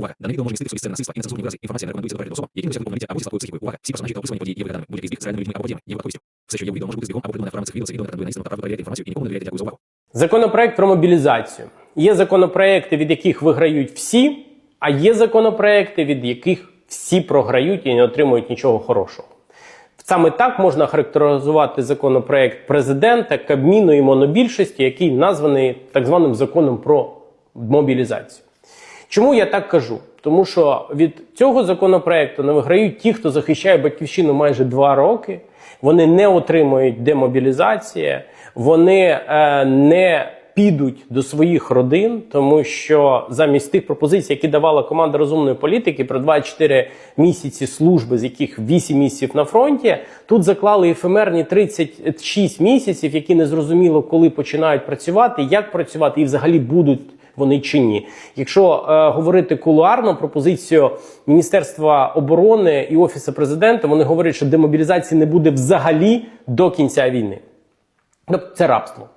Увага! Дане відео може містити сцени насильства і нецензурні вирази. Інформація не рекомендується до перегляду особам, які не досягли повноліття або слабкою психікою. Увага! Всі персонажі та описані події є вигаданими. Будь-який збіг з реальними людьми або подіями є випадковістю. Все, що є у відео, може бути збігом або придумане рамках цих відео, відео претендує на істину та правду перевіряйте інформацію і нікому не довіряйте. Дякую за увагу. Законопроект про мобілізацію. Є законопроекти, від яких виграють всі, а є законопроекти, від яких всі програють і не отримують нічого хорошого. Саме так можна характеризувати законопроект президента, Кабміну і монобільшості, який названий так званим законом про мобілізацію. Чому я так кажу? Тому що від цього законопроекту не виграють ті, хто захищає батьківщину майже два роки. Вони не отримують демобілізації, вони е, не підуть до своїх родин, тому що замість тих пропозицій, які давала команда розумної політики про 24 місяці служби, з яких 8 місяців на фронті, тут заклали ефемерні 36 місяців, які не зрозуміло, коли починають працювати, як працювати, і взагалі будуть вони чи ні. Якщо е, говорити кулуарно пропозицію Міністерства оборони і Офісу президента, вони говорять, що демобілізації не буде взагалі до кінця війни. Тобто це рабство.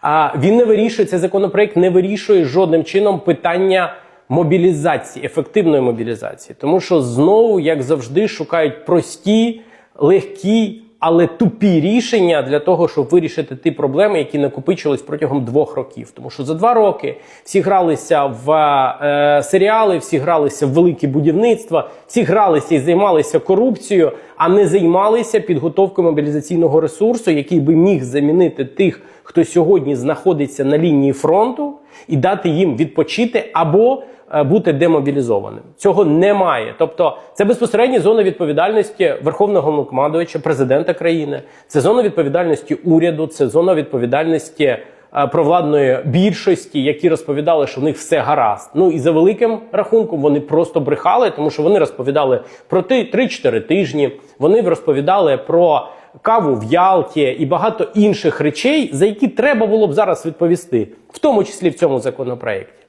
А він не вирішує цей законопроект, не вирішує жодним чином питання мобілізації, ефективної мобілізації, тому що знову, як завжди, шукають прості, легкі, але тупі рішення для того, щоб вирішити ті проблеми, які накопичились протягом двох років. Тому що за два роки всі гралися в е, серіали, всі гралися в великі будівництва, всі гралися і займалися корупцією, а не займалися підготовкою мобілізаційного ресурсу, який би міг замінити тих, хто сьогодні знаходиться на лінії фронту, і дати їм відпочити або бути демобілізованим. Цього немає. Тобто, це безпосередньо зона відповідальності Верховного Головнокомандувача, президента країни, це зона відповідальності уряду, це зона відповідальності е, провладної більшості, які розповідали, що в них все гаразд. Ну і за великим рахунком вони просто брехали, тому що вони розповідали про ти- 3-4 тижні. Вони розповідали про каву в Ялті і багато інших речей, за які треба було б зараз відповісти, в тому числі в цьому законопроекті.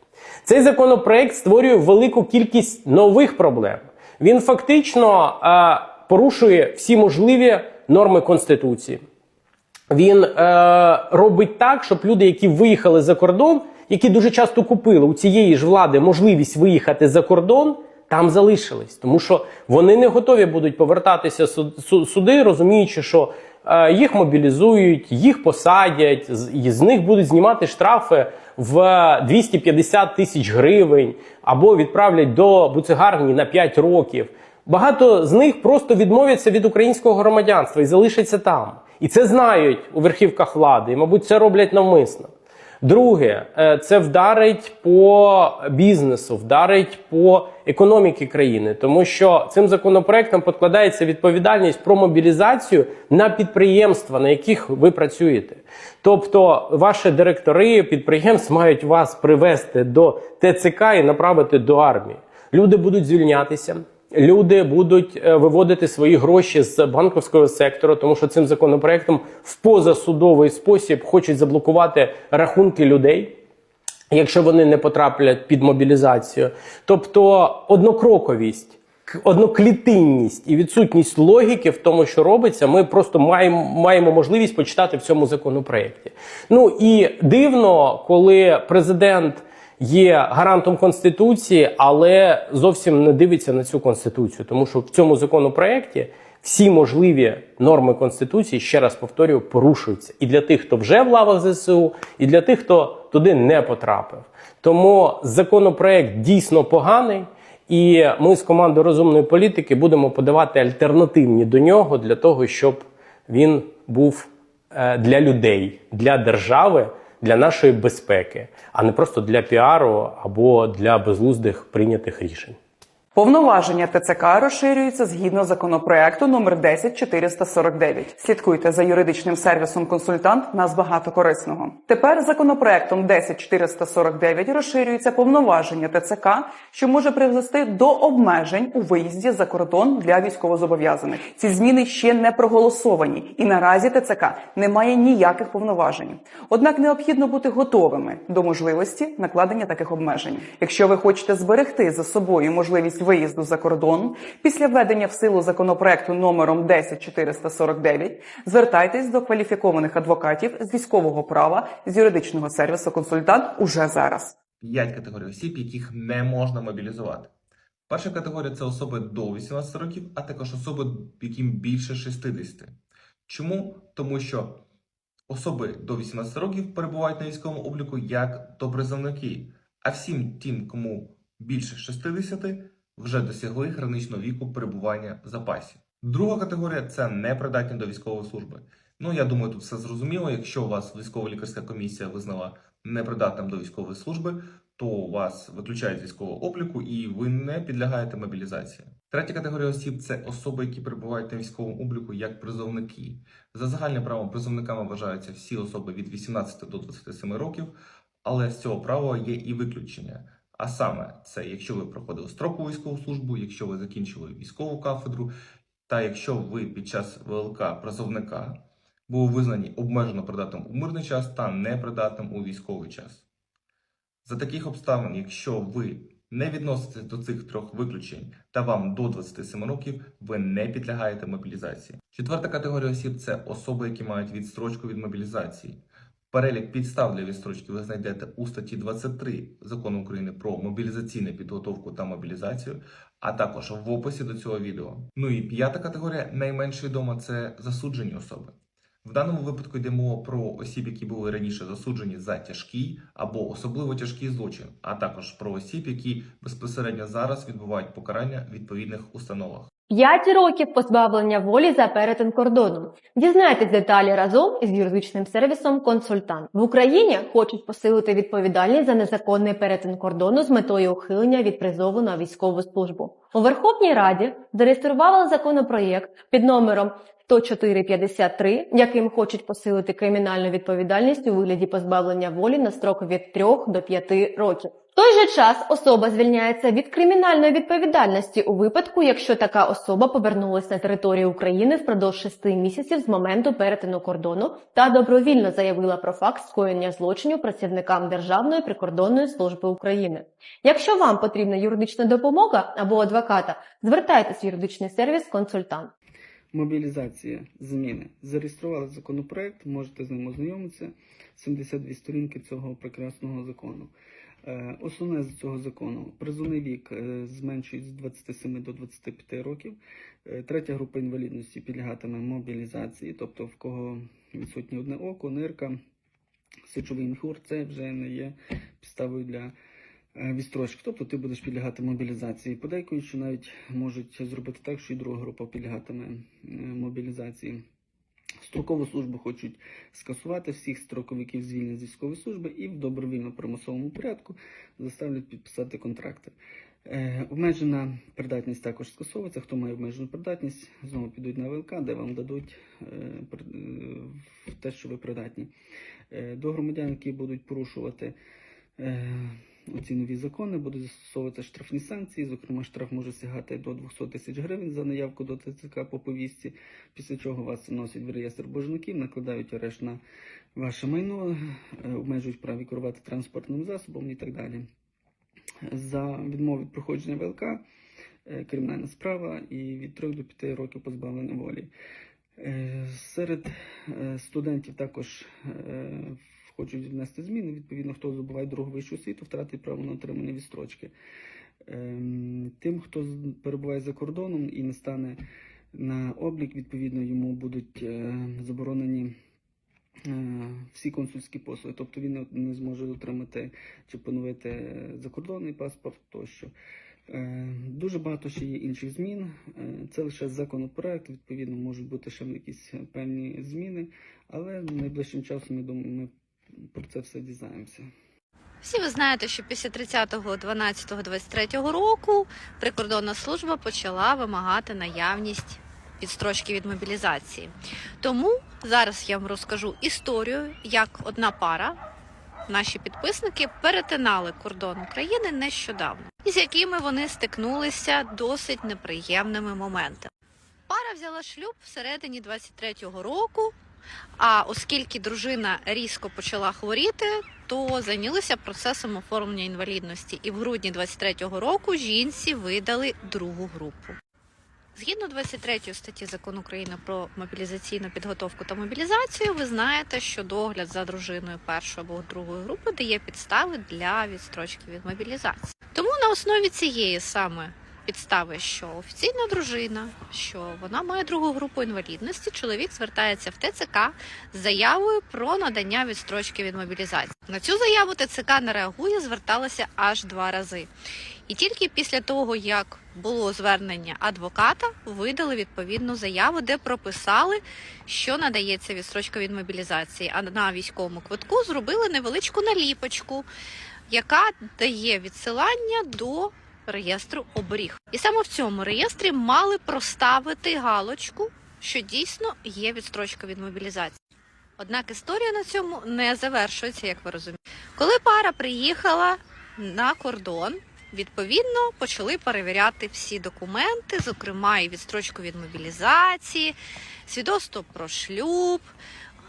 Цей законопроект створює велику кількість нових проблем. Він фактично е, порушує всі можливі норми Конституції. Він е, робить так, щоб люди, які виїхали за кордон, які дуже часто купили у цієї ж влади можливість виїхати за кордон, там залишились, тому що вони не готові будуть повертатися су- су- суди, розуміючи, що е, їх мобілізують, їх посадять, з, і з них будуть знімати штрафи в 250 тисяч гривень або відправлять до буцегарні на 5 років. Багато з них просто відмовляться від українського громадянства і залишаться там. І це знають у верхівках влади, і, мабуть, це роблять навмисно. Друге, е, це вдарить по бізнесу, вдарить по економіки країни, тому що цим законопроектом покладається відповідальність про мобілізацію на підприємства, на яких ви працюєте. Тобто, ваші директори підприємств мають вас привести до ТЦК і направити до армії. Люди будуть звільнятися. Люди будуть е, виводити свої гроші з банківського сектору, тому що цим законопроектом в позасудовий спосіб хочуть заблокувати рахунки людей, якщо вони не потраплять під мобілізацію. Тобто однокроковість, одноклітинність і відсутність логіки в тому, що робиться, ми просто маємо, маємо можливість почитати в цьому законопроекті. Ну і дивно, коли президент є гарантом конституції, але зовсім не дивиться на цю конституцію, тому що в цьому законопроекті всі можливі норми конституції, ще раз повторюю, порушуються і для тих, хто вже в лавах ЗСУ, і для тих, хто туди не потрапив. Тому законопроект дійсно поганий. І ми з командою розумної політики будемо подавати альтернативні до нього для того, щоб він був е, для людей, для держави, для нашої безпеки, а не просто для піару або для безглуздих прийнятих рішень. Повноваження ТЦК розширюються згідно законопроекту номер 10449. Слідкуйте за юридичним сервісом консультант. Нас багато корисного. Тепер законопроектом 10449 розширюються повноваження ТЦК, що може привести до обмежень у виїзді за кордон для військовозобов'язаних. Ці зміни ще не проголосовані, і наразі ТЦК не має ніяких повноважень. Однак необхідно бути готовими до можливості накладення таких обмежень. Якщо ви хочете зберегти за собою можливість виїзду за кордон після введення в силу законопроекту номером 10449, звертайтесь до кваліфікованих адвокатів з військового права з юридичного сервісу консультант уже зараз. 5 категорій осіб, яких не можна мобілізувати. Перша категорія це особи до 18 років, а також особи, яким більше 60. Чому? Тому що особи до 18 років перебувають на військовому обліку як допризовники, а всім тим, кому більше 60, вже досягли граничного віку перебування в запасі. Друга категорія це непридатні до військової служби. Ну, я думаю, тут все зрозуміло. Якщо у вас військово-лікарська комісія визнала непридатним до військової служби, то вас виключають з військового обліку і ви не підлягаєте мобілізації. Третя категорія осіб це особи, які перебувають на військовому обліку як призовники. За загальним правом призовниками вважаються всі особи від 18 до 27 років, але з цього права є і виключення. А саме, це якщо ви проходили строкову військову службу, якщо ви закінчили військову кафедру, та якщо ви під час ВЛК призовника були визнані обмежено придатним у мирний час та непридатним у військовий час. За таких обставин, якщо ви не відноситесь до цих трьох виключень та вам до 27 років, ви не підлягаєте мобілізації. Четверта категорія осіб це особи, які мають відстрочку від мобілізації. Перелік підстав для відстрочки ви знайдете у статті 23 Закону України про мобілізаційну підготовку та мобілізацію, а також в описі до цього відео. Ну і п'ята категорія, найменш відома, це засуджені особи. В даному випадку йде мова про осіб, які були раніше засуджені за тяжкий або особливо тяжкий злочин, а також про осіб, які безпосередньо зараз відбувають покарання в відповідних установах. П'ять років позбавлення волі за перетин кордону. Дізнайтесь деталі разом із юридичним сервісом Консультант в Україні хочуть посилити відповідальність за незаконний перетин кордону з метою ухилення від призову на військову службу. У Верховній Раді зареєстрували законопроєкт під номером 10453, яким хочуть посилити кримінальну відповідальність у вигляді позбавлення волі на строк від 3 до 5 років. Той же час особа звільняється від кримінальної відповідальності у випадку, якщо така особа повернулася на територію України впродовж 6 місяців з моменту перетину кордону та добровільно заявила про факт скоєння злочинів працівникам Державної прикордонної служби України. Якщо вам потрібна юридична допомога або адвоката, звертайтесь в юридичний сервіс консультант. Мобілізація зміни. Зареєстрували законопроект, можете з ним ознайомитися. 72 сторінки цього прекрасного закону. Е, Основне з цього закону призовний вік е, зменшують з 27 до 25 років. Е, Третя група інвалідності підлягатиме мобілізації, тобто в кого відсутнє одне око, нирка, сечовий міхур, це вже не є підставою для відстрочки. Тобто ти будеш підлягати мобілізації. Подейкують, що навіть можуть зробити так, що і друга група підлягатиме мобілізації. Строкову службу хочуть скасувати всіх строковиків звільнення з військової служби і в добровільно-примусовому порядку заставлять підписати контракти. Е, обмежена придатність також скасовується. Хто має обмежену придатність, знову підуть на ВЛК, де вам дадуть е, е, те, що ви придатні. Е, до громадян, які будуть порушувати е, оці нові закони, будуть застосовувати штрафні санкції. Зокрема, штраф може сягати до 200 тисяч гривень за наявку до ТЦК по повістці, після чого вас вносять в реєстр боржників, накладають арешт на ваше майно, е, обмежують в праві керувати транспортним засобом і так далі. За відмову від проходження ВЛК е, кримінальна справа і від 3 до 5 років позбавлення волі. Е, Серед студентів також е, хочуть внести зміни. Відповідно, хто здобуває другу вищу освіту, втратить право на отримання відстрочки. Ем, Тим, хто перебуває за кордоном і не стане на облік, відповідно, йому будуть е, заборонені е, всі консульські послуги. Тобто він не- зможе отримати чи поновити закордонний паспорт тощо. Е, Дуже багато ще є інших змін. Це лише законопроект, відповідно, можуть бути ще якісь певні зміни, але найближчим часом, ми про це все дізнаємося. Всі ви знаєте, що після 30.12.23 року прикордонна служба почала вимагати наявність відстрочки від мобілізації. Тому зараз я вам розкажу історію, як одна пара, наші підписники, перетинали кордон України нещодавно, з якими вони стикнулися досить неприємними моментами. Пара взяла шлюб всередині 23-го року. А оскільки дружина різко почала хворіти, то зайнялися процесом оформлення інвалідності. І в грудні 23-го року жінці видали другу групу. Згідно 23 статті закону України про мобілізаційну підготовку та мобілізацію, ви знаєте, що догляд за дружиною першої або другої групи дає підстави для відстрочки від мобілізації. Тому на основі цієї саме підстави, що офіційна дружина, що вона має другу групу інвалідності, чоловік звертається в ТЦК з заявою про надання відстрочки від мобілізації. На цю заяву ТЦК не реагує, зверталася аж два рази. І тільки після того, як було звернення адвоката, видали відповідну заяву, де прописали, що надається відстрочка від мобілізації. А на військовому квитку зробили невеличку наліпочку, яка дає відсилання до реєстру оберіг. І саме в цьому реєстрі мали проставити галочку, що дійсно є відстрочка від мобілізації. Однак історія на цьому не завершується, як ви розумієте. Коли пара приїхала на кордон, відповідно почали перевіряти всі документи, зокрема і відстрочку від мобілізації, свідоцтво про шлюб,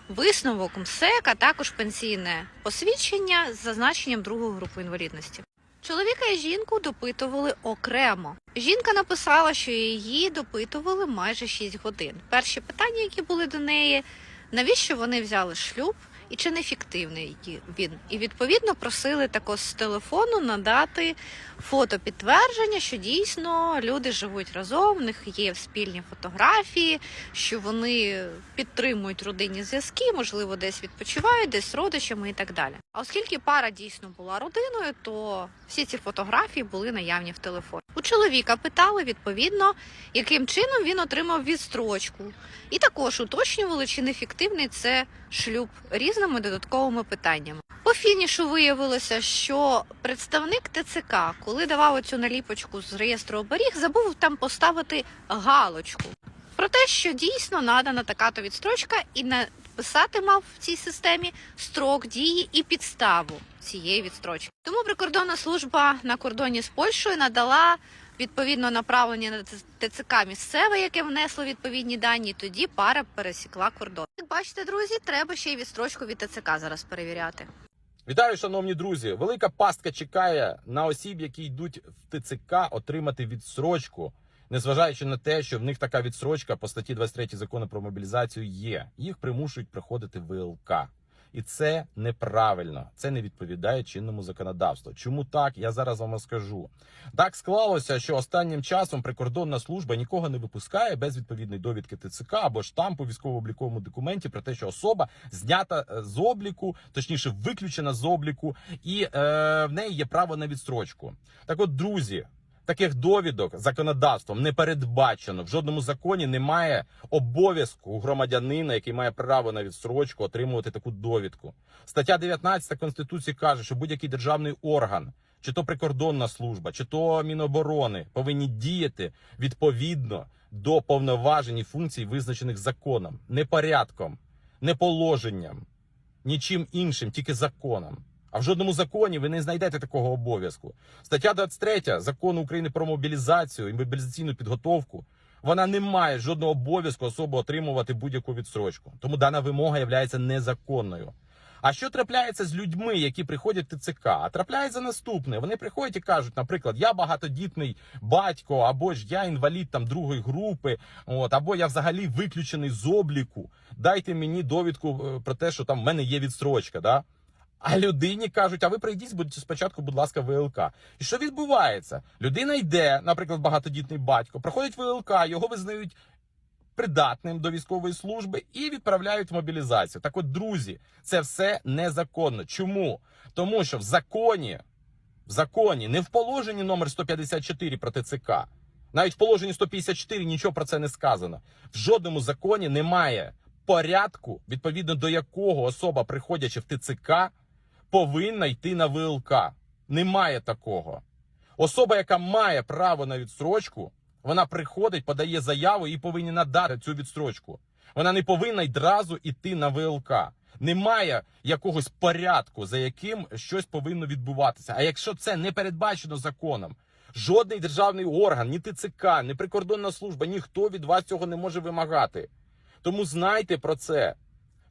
висновок МСЕК, а також пенсійне посвідчення з зазначенням другої групи інвалідності. Чоловіка і жінку допитували окремо. Жінка написала, що її допитували майже 6 годин. Перші питання, які були до неї, навіщо вони взяли шлюб і чи не фіктивний він. І відповідно просили також з телефону надати фото підтвердження, що дійсно люди живуть разом, в них є спільні фотографії, що вони підтримують родинні зв'язки, можливо, десь відпочивають, десь з родичами і так далі. А оскільки пара дійсно була родиною, то всі ці фотографії були наявні в телефоні. У чоловіка питали відповідно, яким чином він отримав відстрочку, і також уточнювали, чи не фіктивний це шлюб різними додатковими питаннями. По фінішу виявилося, що представник ТЦК, коли давав цю наліпочку з реєстру оберіг, забув там поставити галочку про те, що дійсно надана така-то відстрочка, і написати мав в цій системі строк дії і підставу цієї відстрочки. Тому прикордонна служба на кордоні з Польщею надала відповідно направлення на ТЦК місцеве, яке внесло відповідні дані. Тоді пара пересікла кордон. Як бачите, друзі, треба ще й відстрочку від ТЦК зараз перевіряти. Вітаю, шановні друзі! Велика пастка чекає на осіб, які йдуть в ТЦК отримати відсрочку, незважаючи на те, що в них така відсрочка по статті 23 закону про мобілізацію є. Їх примушують приходити в ВЛК. І це неправильно, це не відповідає чинному законодавству. Чому так? Я зараз вам розкажу. Так склалося, що останнім часом прикордонна служба нікого не випускає без відповідної довідки ТЦК або штампу військово-обліковому документі про те, що особа знята е, з обліку, точніше виключена з обліку, і е, в неї є право на відстрочку. Так, от, друзі. Таких довідок законодавством не передбачено. В жодному законі немає обов'язку громадянина, який має право на відстрочку, отримувати таку довідку. Стаття 19 Конституції каже, що будь-який державний орган, чи то прикордонна служба, чи то Міноборони, повинні діяти відповідно до повноважень і функцій, визначених законом, не порядком, не положенням, нічим іншим, тільки законом. А в жодному законі ви не знайдете такого обов'язку. Стаття 23 закону України про мобілізацію і мобілізаційну підготовку. Вона не має жодного обов'язку особи отримувати будь-яку відстрочку. Тому дана вимога є незаконною. А що трапляється з людьми, які приходять в ТЦК? А трапляється наступне. Вони приходять і кажуть, наприклад, я багатодітний батько, або ж я інвалід там другої групи, от або я взагалі виключений з обліку. Дайте мені довідку е, про те, що там в мене є відстрочка. Да? А людині кажуть, а ви прийдіть будь- спочатку, будь ласка, ВЛК. І що відбувається? Людина йде, наприклад, багатодітний батько, проходить ВЛК, його визнають придатним до військової служби і відправляють в мобілізацію. Так от, друзі, це все незаконно. Чому? Тому що в законі, в законі, не в положенні номер 154 про ТЦК, навіть в положенні 154 нічого про це не сказано. В жодному законі немає порядку, відповідно до якого особа, приходячи в ТЦК, повинна йти на ВЛК. Немає такого. Особа, яка має право на відстрочку, вона приходить, подає заяву і повинні надати цю відстрочку. Вона не повинна одразу йти на ВЛК. Немає якогось порядку, за яким щось повинно відбуватися. А якщо це не передбачено законом, жодний державний орган, ні ТЦК, ні прикордонна служба, ніхто від вас цього не може вимагати. Тому знайте про це.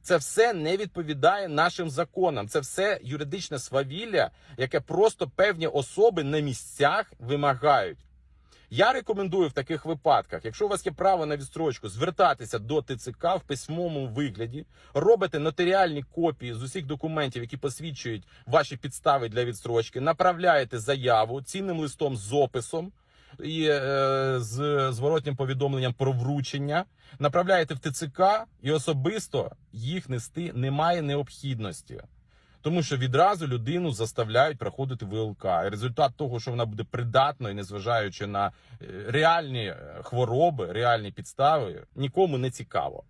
Це все не відповідає нашим законам. Це все юридичне свавілля, яке просто певні особи на місцях вимагають. Я рекомендую в таких випадках, якщо у вас є право на відстрочку, звертатися до ТЦК в письмовому вигляді, робите нотаріальні копії з усіх документів, які посвідчують ваші підстави для відстрочки, направляєте заяву цінним листом з описом і е, з зворотнім повідомленням про вручення, направляєте в ТЦК і особисто їх нести немає необхідності. Тому що відразу людину заставляють проходити ВЛК. І результат того, що вона буде придатною, незважаючи на е, реальні е, хвороби, реальні підстави, нікому не цікаво.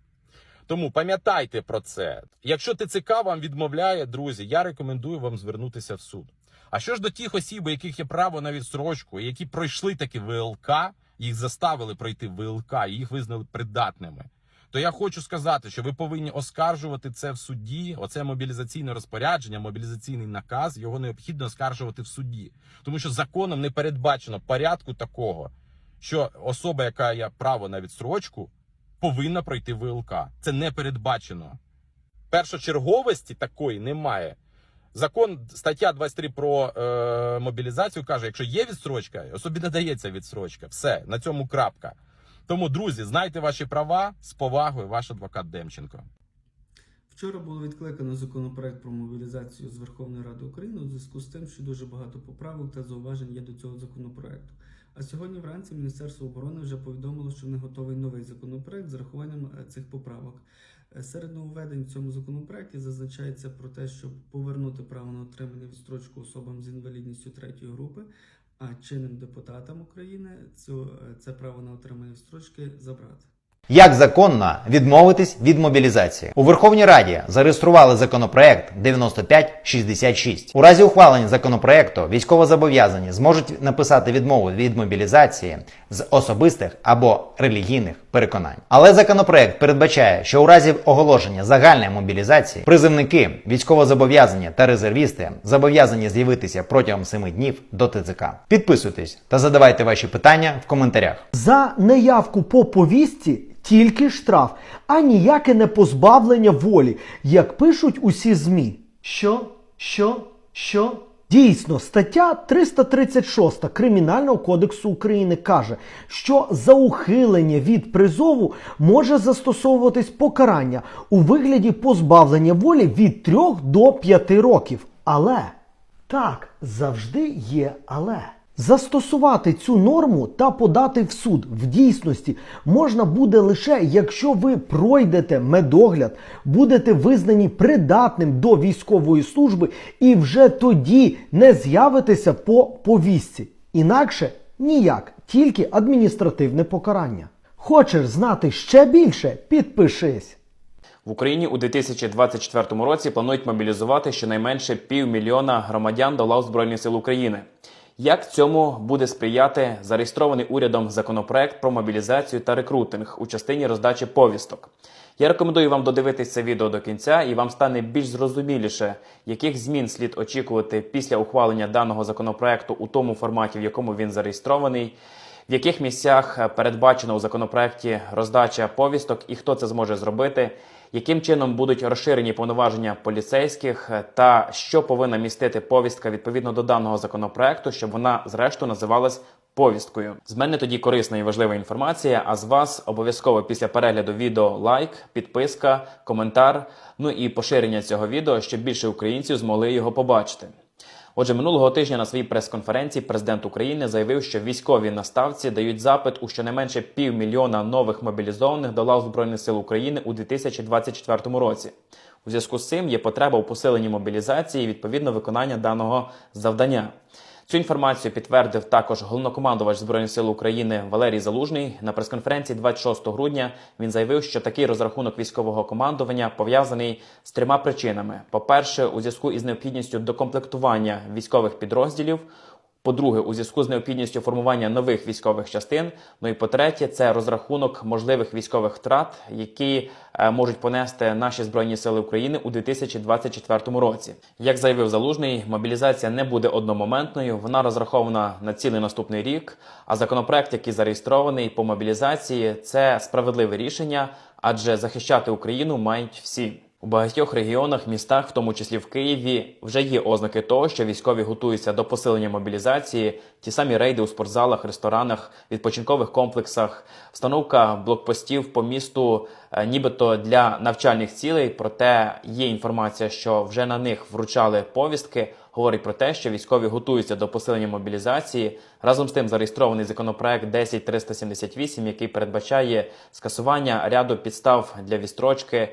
Тому пам'ятайте про це. Якщо ТЦК вам відмовляє, друзі, я рекомендую вам звернутися в суд. А що ж до тих осіб, у яких є право на відстрочку, і які пройшли таки ВЛК, їх заставили пройти ВЛК, і їх визнали придатними. То я хочу сказати, що ви повинні оскаржувати це в суді. Оце мобілізаційне розпорядження, мобілізаційний наказ. Його необхідно оскаржувати в суді, тому що законом не передбачено порядку такого, що особа, яка є право на відстрочку, повинна пройти ВЛК. Це не передбачено. Першочерговості такої немає. Закон стаття 23 про е, мобілізацію каже: якщо є відстрочка, особі надається відстрочка. Все на цьому крапка. Тому, друзі, знайте ваші права з повагою, ваш адвокат Демченко. Вчора було відкликано законопроект про мобілізацію з Верховної Ради України у зв'язку з тим, що дуже багато поправок та зауважень є до цього законопроекту. А сьогодні вранці Міністерство оборони вже повідомило, що не готовий новий законопроект з рахуванням е, цих поправок. Е, Серед нововведень в цьому законопроекті зазначається про те, щоб повернути право на отримання відстрочку особам з інвалідністю третьої групи, а чинним депутатам України цю, е, це право на отримання відстрочки забрати. Як законно відмовитись від мобілізації у Верховній Раді зареєстрували законопроект 9566. У разі ухвалення законопроекту військовозобов'язані зможуть написати відмову від мобілізації з особистих або релігійних переконань. Але законопроект передбачає, що у разі оголошення загальної мобілізації призивники, військовозобов'язані та резервісти зобов'язані з'явитися протягом 7 днів до ТЦК. Підписуйтесь та задавайте ваші питання в коментарях. За неявку по повістці тільки штраф, а ніяке не позбавлення волі, як пишуть усі ЗМІ. Що? Що? Що? Дійсно, стаття 336 Кримінального кодексу України каже, що за ухилення від призову може застосовуватись покарання у вигляді позбавлення волі від 3 до 5 років. Але так, завжди є але. Застосувати цю норму та подати в суд в дійсності можна буде лише якщо ви пройдете медогляд, будете визнані придатним до військової служби і вже тоді не з'явитеся по повістці. Інакше ніяк, тільки адміністративне покарання. Хочеш знати ще більше? Підпишись. В Україні у 2024 році планують мобілізувати щонайменше півмільйона громадян до лав Збройних сил України. Як цьому буде сприяти зареєстрований урядом законопроект про мобілізацію та рекрутинг у частині роздачі повісток? Я рекомендую вам додивитися це відео до кінця, і вам стане більш зрозуміліше, яких змін слід очікувати після ухвалення даного законопроекту у тому форматі, в якому він зареєстрований, в яких місцях передбачено у законопроекті роздача повісток і хто це зможе зробити, яким чином будуть розширені повноваження поліцейських та що повинна містити повістка відповідно до даного законопроекту, щоб вона зрештою називалась повісткою. З мене тоді корисна і важлива інформація. А з вас обов'язково після перегляду відео лайк, підписка, коментар, ну і поширення цього відео, щоб більше українців змогли його побачити. Отже, минулого тижня на своїй прес-конференції президент України заявив, що військові наставці дають запит у щонайменше півмільйона нових мобілізованих до лав Збройних сил України у 2024 році. У зв'язку з цим є потреба у посиленні мобілізації і відповідно виконання даного завдання. Цю інформацію підтвердив також головнокомандувач Збройних сил України Валерій Залужний. На прес-конференції 26 грудня він заявив, що такий розрахунок військового командування пов'язаний з трьома причинами: по-перше, у зв'язку із необхідністю докомплектування військових підрозділів. По-друге, у зв'язку з необхідністю формування нових військових частин. Ну і по-третє, це розрахунок можливих військових втрат, які е, можуть понести наші збройні сили України у 2024 році. Як заявив залужний, мобілізація не буде одномоментною. Вона розрахована на цілий наступний рік. А законопроект, який зареєстрований по мобілізації, це справедливе рішення, адже захищати Україну мають всі. У багатьох регіонах, містах, в тому числі в Києві, вже є ознаки того, що військові готуються до посилення мобілізації, ті самі рейди у спортзалах, ресторанах, відпочинкових комплексах, встановка блокпостів по місту, е, нібито для навчальних цілей. Проте є інформація, що вже на них вручали повістки. Говорить про те, що військові готуються до посилення мобілізації. Разом з тим зареєстрований законопроект 10378, який передбачає скасування ряду підстав для відстрочки,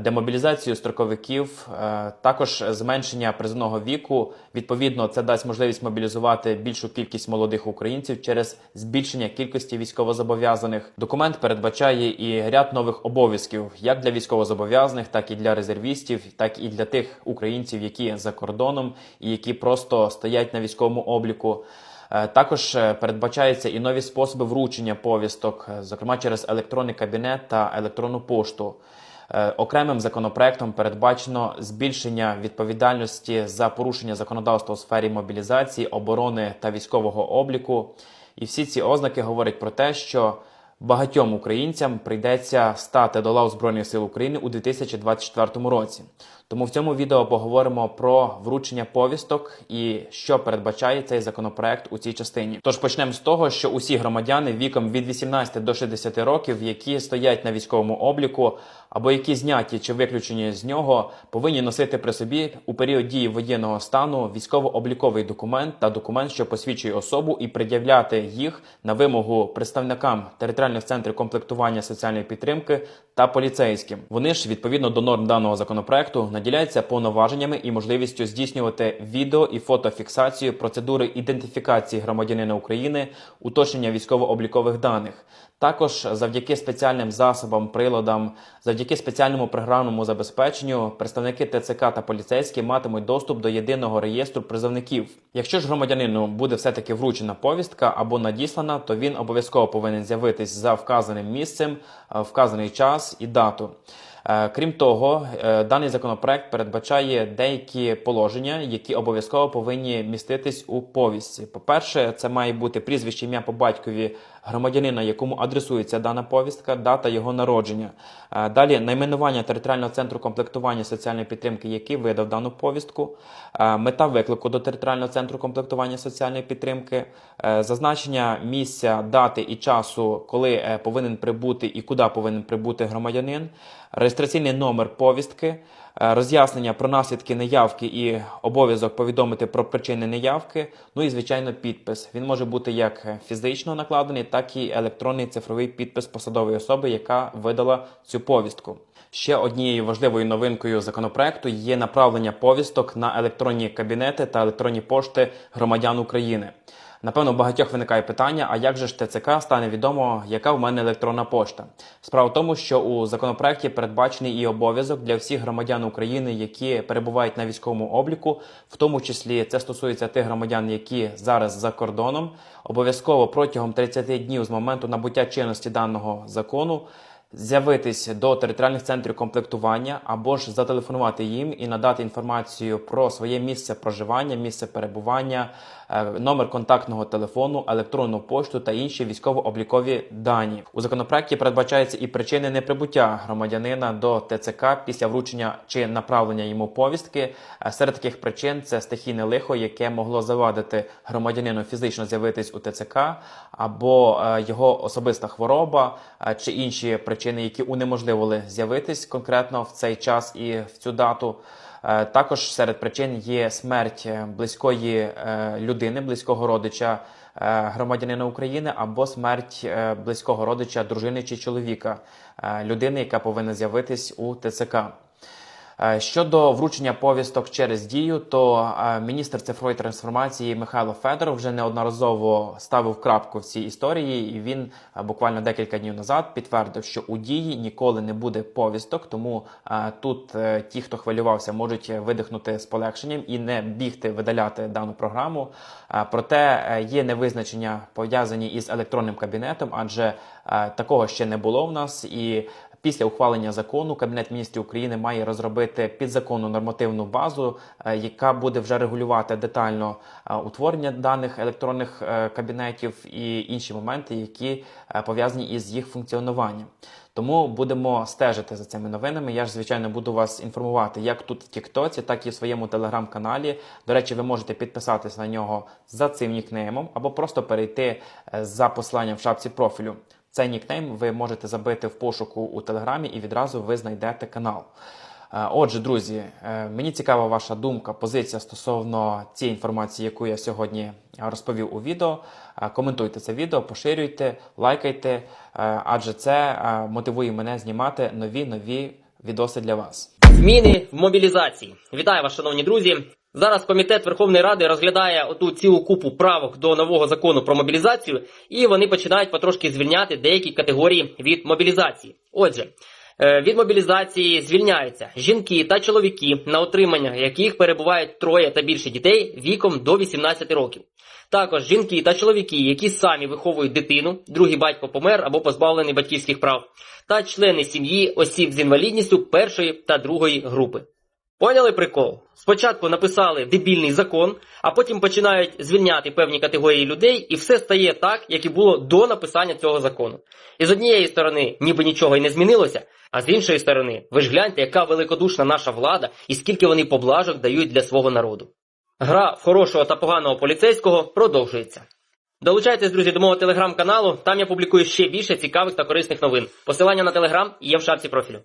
демобілізацію строковиків, е, також зменшення призовного віку. Відповідно, це дасть можливість мобілізувати більшу кількість молодих українців через збільшення кількості військовозобов'язаних. Документ передбачає і ряд нових обов'язків як для військовозобов'язаних, так і для резервістів, так і для тих українців, які за кордоном і які просто стоять на військовому обліку. Е, Також е, передбачаються і нові способи вручення повісток, зокрема через електронний кабінет та електронну пошту. Е, Окремим законопроектом передбачено збільшення відповідальності за порушення законодавства у сфері мобілізації, оборони та військового обліку. І всі ці ознаки говорять про те, що багатьом українцям прийдеться стати до лав Збройних сил України у 2024 році. Тому в цьому відео поговоримо про вручення повісток і що передбачає цей законопроект у цій частині. Тож почнемо з того, що усі громадяни віком від 18 до 60 років, які стоять на військовому обліку або які зняті чи виключені з нього, повинні носити при собі у період дії воєнного стану військово-обліковий документ та документ, що посвідчує особу, і пред'являти їх на вимогу представникам територіальних центрів комплектування соціальної підтримки та поліцейським. Вони ж відповідно до норм даного законопроекту наділяються повноваженнями і можливістю здійснювати відео і фотофіксацію процедури ідентифікації громадянина України, уточнення військово-облікових даних. Також завдяки спеціальним засобам, приладам, завдяки спеціальному програмному забезпеченню, представники ТЦК та поліцейські матимуть доступ до єдиного реєстру призовників. Якщо ж громадянину буде все-таки вручена повістка або надіслана, то він обов'язково повинен з'явитись за вказаним місцем, е, вказаний час і дату. Е, Крім того, е, даний законопроект передбачає деякі положення, які обов'язково повинні міститись у повісті. По-перше, це має бути прізвище ім'я по батькові громадянина, якому адресується дана повістка, дата його народження. Е, Далі найменування територіального центру комплектування соціальної підтримки, який видав дану повістку, Е, мета виклику до територіального центру комплектування соціальної підтримки, е, зазначення місця, дати і часу, коли повинен прибути і куди повинен прибути громадянин, реєстраційний номер повістки, роз'яснення про наслідки неявки і обов'язок повідомити про причини неявки. Ну і звичайно, підпис. Він може бути як фізично накладений, так і електронний цифровий підпис посадової особи, яка видала цю повістку. Ще однією важливою новинкою законопроекту є направлення повісток на електронні кабінети та електронні пошти громадян України. Напевно, у багатьох виникає питання: а як же ж ТЦК стане відомо, яка в мене електронна пошта? Справа в тому, що у законопроекті передбачений і обов'язок для всіх громадян України, які перебувають на військовому обліку, в тому числі це стосується тих громадян, які зараз за кордоном, обов'язково протягом 30 днів з моменту набуття чинності даного закону з'явитись до територіальних центрів комплектування або ж зателефонувати їм і надати інформацію про своє місце проживання, місце перебування, номер контактного телефону, електронну пошту та інші військово-облікові дані. У законопроекті передбачаються і причини неприбуття громадянина до ТЦК після вручення чи направлення йому повістки. Е, Серед таких причин це стихійне лихо, яке могло завадити громадянину фізично з'явитись у ТЦК, або е, його особиста хвороба е, чи інші причини, які унеможливили з'явитись конкретно в цей час і в цю дату. Е, Також серед причин є смерть е, близької е, людини, близького родича громадянина України, або смерть близького родича дружини чи чоловіка людини, яка повинна з'явитись у ТЦК. Е, Щодо вручення повісток через дію, то е, міністр цифрової трансформації Михайло Федоров вже неодноразово ставив крапку в цій історії, і він е, буквально декілька днів назад підтвердив, що у дії ніколи не буде повісток. Тому тут ті, хто хвилювався, можуть видихнути з полегшенням і не бігти видаляти дану програму. Проте є невизначення пов'язані із електронним кабінетом, адже такого ще не було в нас і. Після ухвалення закону Кабінет міністрів України має розробити підзаконну нормативну базу, е, яка буде вже регулювати детально е, утворення даних електронних е, кабінетів і інші моменти, які пов'язані із їх функціонуванням. Тому будемо стежити за цими новинами. Я ж звичайно буду вас інформувати як тут в Тіктоці, так і в своєму телеграм-каналі. До речі, ви можете підписатись на нього за цим нікнеймом або просто перейти за посиланням в шапці профілю. Цей нікнейм ви можете забити в пошуку у телеграмі і відразу ви знайдете канал. Е, Отже, друзі, е, мені цікава ваша думка, позиція стосовно цієї інформації, яку я сьогодні розповів у відео. Е, Коментуйте це відео, поширюйте, лайкайте, е, адже це е, мотивує мене знімати нові нові відоси для вас. Зміни в мобілізації. Вітаю вас, шановні друзі. Зараз комітет Верховної Ради розглядає оту цілу купу правок до нового закону про мобілізацію, і вони починають потрошки звільняти деякі категорії від мобілізації. Отже, е, від мобілізації звільняються жінки та чоловіки, на отримання яких перебувають троє та більше дітей віком до 18 років. Також жінки та чоловіки, які самі виховують дитину, другий батько помер або позбавлений батьківських прав, та члени сім'ї осіб з інвалідністю першої та другої групи. Поняли прикол? Спочатку написали дебільний закон, а потім починають звільняти певні категорії людей, і все стає так, як і було до написання цього закону. І з однієї сторони, ніби нічого й не змінилося, а з іншої сторони, ви ж гляньте, яка великодушна наша влада і скільки вони поблажок дають для свого народу. Гра в хорошого та поганого поліцейського продовжується. Долучайтесь, друзі, до мого телеграм-каналу. Там я публікую ще більше цікавих та корисних новин. Посилання на телеграм є в шапці профілю.